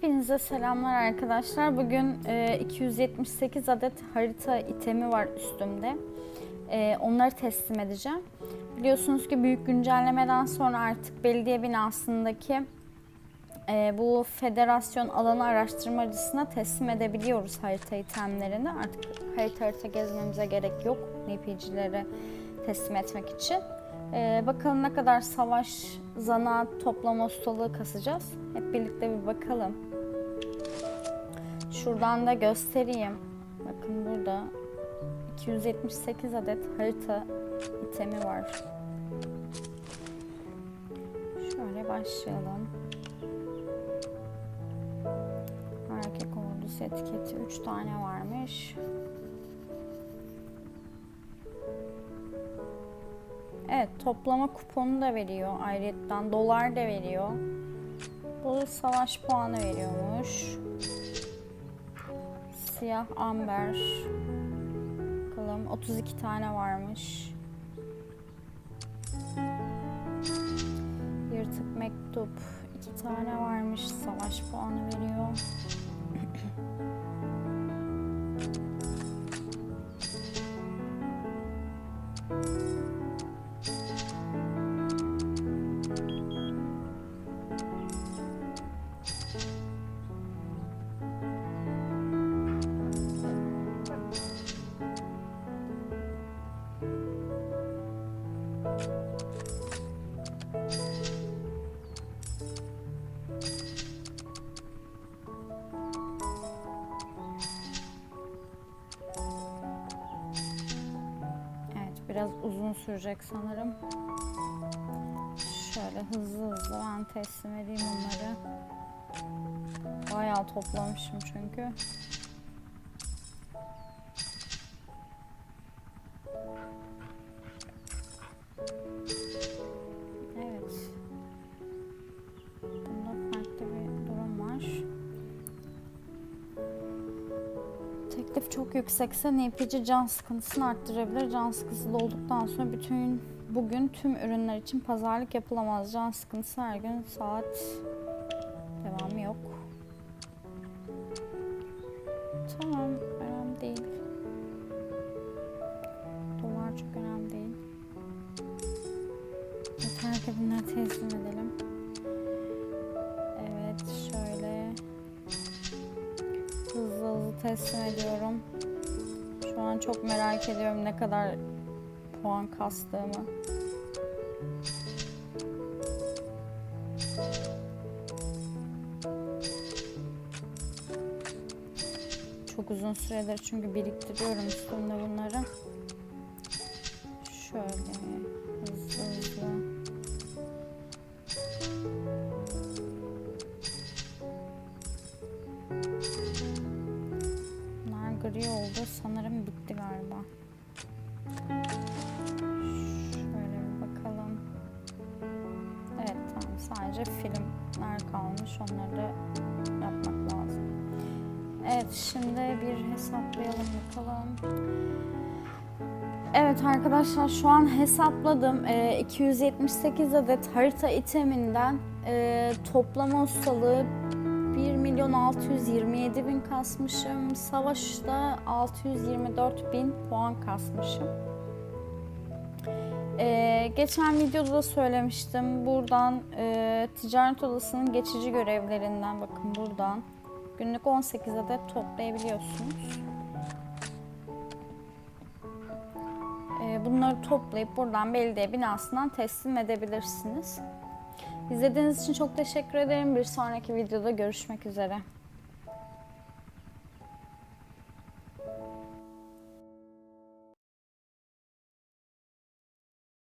Hepinize selamlar arkadaşlar. Bugün e, 278 adet harita itemi var üstümde. E, onları teslim edeceğim. Biliyorsunuz ki büyük güncellemeden sonra artık belediye binasındaki e, bu federasyon alanı araştırmacısına teslim edebiliyoruz harita itemlerini. Artık harita harita gezmemize gerek yok NPC'lere teslim etmek için. Ee, bakalım ne kadar savaş, zanaat, toplama ustalığı kasacağız. Hep birlikte bir bakalım. Şuradan da göstereyim. Bakın burada 278 adet harita itemi var. Şöyle başlayalım. Erkek ordusu etiketi 3 tane varmış. Evet toplama kuponu da veriyor. Ayrıca dolar da veriyor. Bu savaş puanı veriyormuş. Siyah amber. Bakalım 32 tane varmış. Yırtık mektup 2 tane varmış. Savaş puanı veriyor. Biraz uzun sürecek sanırım. Şöyle hızlı hızlı ben teslim edeyim onları. Bayağı toplamışım çünkü. Teklif çok yüksekse NPC can sıkıntısını arttırabilir. Can sıkıntısı olduktan sonra bütün bugün tüm ürünler için pazarlık yapılamaz. Can sıkıntısı her gün saat devamı yok. Tamam, önemli değil. Dolar çok önemli değil. Yeter ki bunları teslim edelim. Evet, şöyle teslim ediyorum. Şu an çok merak ediyorum ne kadar puan kastığımı. Çok uzun süredir çünkü biriktiriyorum üstümde bunları. Şöyle hızlı hızlı. Gri oldu. Sanırım bitti galiba. Şöyle bir bakalım. Evet tamam. Sadece filmler kalmış. Onları da yapmak lazım. Evet şimdi bir hesaplayalım bakalım. Evet arkadaşlar şu an hesapladım. Ee, 278 adet harita iteminden e, toplama ustalığı 1 milyon 627 bin kasmışım. Savaşta 624 bin puan kasmışım. Ee, geçen videoda da söylemiştim. Buradan e, ticaret odasının geçici görevlerinden bakın buradan. Günlük 18 adet toplayabiliyorsunuz. Ee, bunları toplayıp buradan belediye binasından teslim edebilirsiniz. İzlediğiniz için çok teşekkür ederim. Bir sonraki videoda görüşmek üzere.